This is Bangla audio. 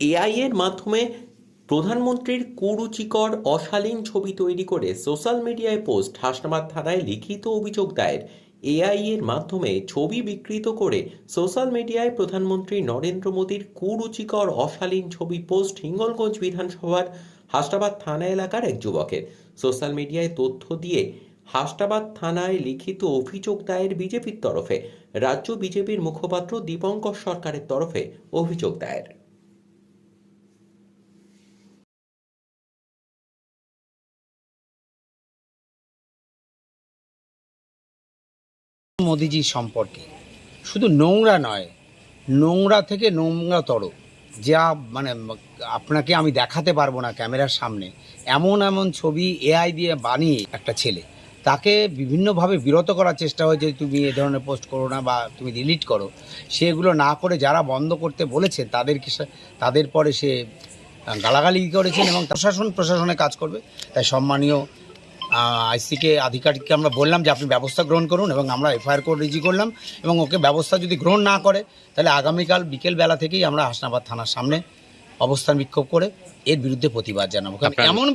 এআই এর মাধ্যমে প্রধানমন্ত্রীর কুরুচিকর, অশালীন ছবি তৈরি করে সোশ্যাল মিডিয়ায় পোস্ট, হাসনাবাদ থানায় লিখিত অভিযোগ দায়ের। এআই এর মাধ্যমে ছবি বিকৃত করে সোশ্যাল মিডিয়ায় প্রধানমন্ত্রী নরেন্দ্র মোদীর কুরুচিকর, অশালীন ছবি পোস্ট হিঙ্গলগঞ্জ বিধানসভার হাসনাবাদ থানা এলাকার এক যুবকের। সোশ্যাল মিডিয়ায় তথ্য দিয়ে হাসনাবাদ থানায় লিখিত অভিযোগ দায়ের বিজেপির তরফে। রাজ্য বিজেপির মুখপাত্র দীপঙ্কর সরকারের তরফে অভিযোগ দায়ের। মোদিজি সম্পর্কে। শুধু নোংরা নয়, নোংরা থেকে নোংরাতর। যা মানে আপনাকে আমি দেখাতে পারব না ক্যামেরার সামনে। এমন এমন ছবি এআই দিয়ে বানিয়ে একটা ছেলে। তাকে বিভিন্নভাবে বিরত করার চেষ্টা হয় যে তুমি এ ধরনের পোস্ট করো না বা তুমি ডিলিট করো। সেগুলো না করে যারা বন্ধ করতে বলেছে, তাদেরকে তাদের পরে সে গালাগালি করেছেন এবং প্রশাসন প্রশাসনে কাজ করবে। তাই সম্মানীয় আইসিকে আধিকারিককে আমরা বললাম যে আপনি ব্যবস্থা গ্রহণ করুন এবং আমরা এফআইআর কোড রেজি করলাম এবং ওকে ব্যবস্থা যদি গ্রহণ না করে তাহলে আগামীকাল বিকেলবেলা থেকেই আমরা হাসনাবাদ থানার সামনে অবস্থান বিক্ষোভ করে এর বিরুদ্ধে প্রতিবাদ জানাব। এমন